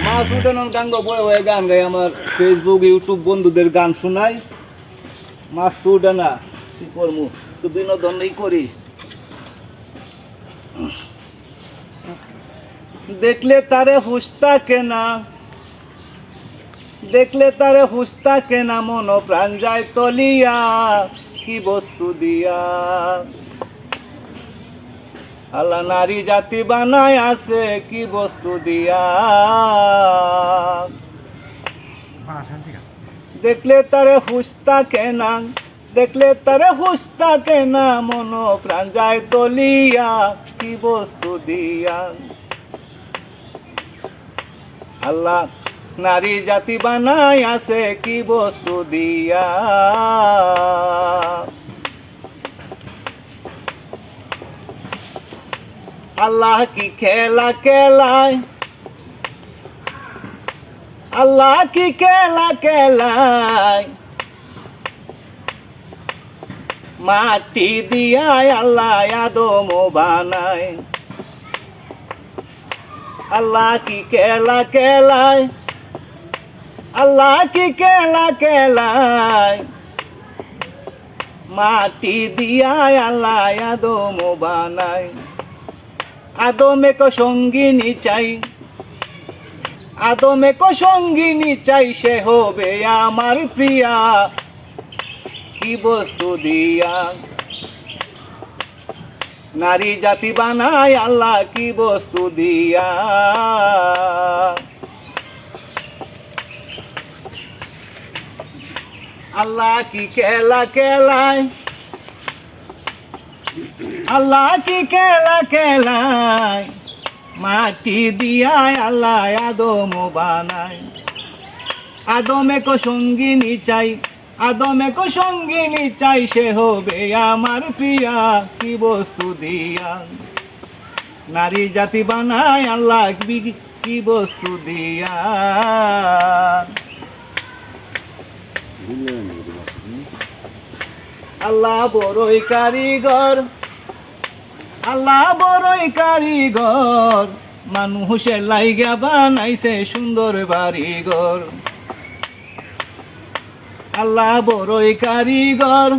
মাছ উঠানোর গান বয়ে বয়ে গান গাই। আমার ফেসবুক ইউটিউব বন্ধুদের গান শোনাই। মাছ তো উঠে না, কি করব তো বিনোদনই করি। দেখলে তারে হুস্তা কেনা দেখলে তারে হুস্তা কেনা মন প্রাণ যায় তলিয়া, কি বস্তু দিয়া। আল্লাহ নারী জাতি বানায় আছে, কি বস্তু দিয়া? দেখলে তারে হুস্তা কেনা দেখলে তারে হুস্তা কেনা মন প্রাণ যায় তলিয়া, কি বস্তু দিয়া? আল্লাহ নারী জাতি বানায় আছে, কি বস্তু দিয়া? আল্লাহ কি খেলা খেলায়? আল্লাহ কি খেলা খেলায়? মাটি দিয়ায় আল্লাহ আদম বানায়। আল্লাহ কি খেলা খেলায়? আল্লাহ কি খেলা খেলায়? মাটি দিয়ায় আল্লাহ আদম বানায়। আদমে কো সঙ্গিনী চাই। আদমে কো সঙ্গিনী চাই সে হবে আমার প্রিয়া। কি বস্তু দিয়া? নারী জাতি বানায় আল্লাহ কি বস্তু দিয়া? আল্লাহ কি খেলা খেলায় আল্লাহ কি খেলা খেলায়? মাটি দিয়ায় আল্লাহ আদম বানায়। আদমে কো সঙ্গিনী চাই, আদমে কো সঙ্গিনী চাই, সে হবে আমার প্রিয়া, কি বস্তু দিয়া। নারী জাতি বানায় আল্লাহ কি বস্তু দিয়া। আল্লাহ বড়ই কারিগর আল্লাহ বড়ই কারিগর। মানুষের লাইগা বানাইছে সুন্দর বাড়িঘর। আল্লাহ বড়ই কারিগর।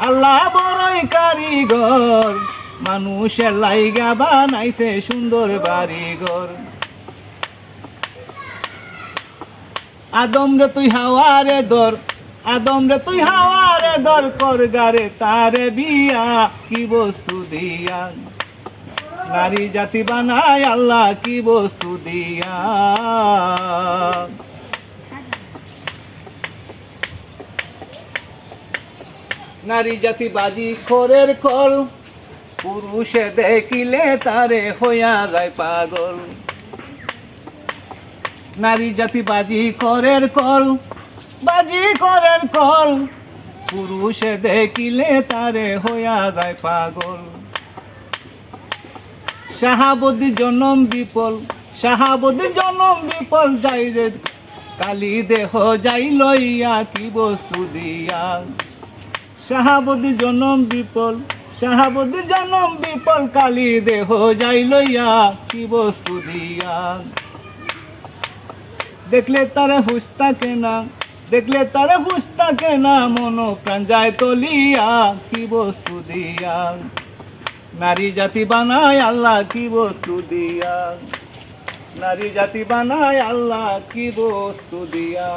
আল্লাহ বড়ই কারিগর। মানুষের লাইগা বানাইছে সুন্দর বাড়িঘর। আদম রে তুই হাওয়ারে দর। আদম রে তুই হাওয়ারে দর কর গারে তারে বিয়া, কি বস্তু দিয়া? নারী জাতি বানায় আল্লাহ, কি বস্তু দিয়া? নারী জাতি বাজি খোরের কল পুরুষে দেখিলে তারে হইয়া যায় পাগল। নারী জাতি বাজি করের কল বাজি করের কল পুরুষে দেখিলে তারে হইয়া যায় পাগল। শাহাবতী জনম বিপল শাহাবতী জনম বিপল যাই রে কালি দেহ যাই লইয়া কি বস্তু দিয়া। শাহাবতী জনম বিপল শাহাবতী জনম বিপল, কালি দেহ যাই লইয়া কি বস্তু দিয়া। দেখলে তারে হুস্তা কেনা দেখলে তার হুস্তাকে না, মন প্রাণ যায় তলিয়া কি বস্তু দিয়া? নারী জাতি বানায় আল্লাহ, কি বস্তু দিয়া? নারী জাতি বানায় আল্লাহ, কি বস্তু দিয়া?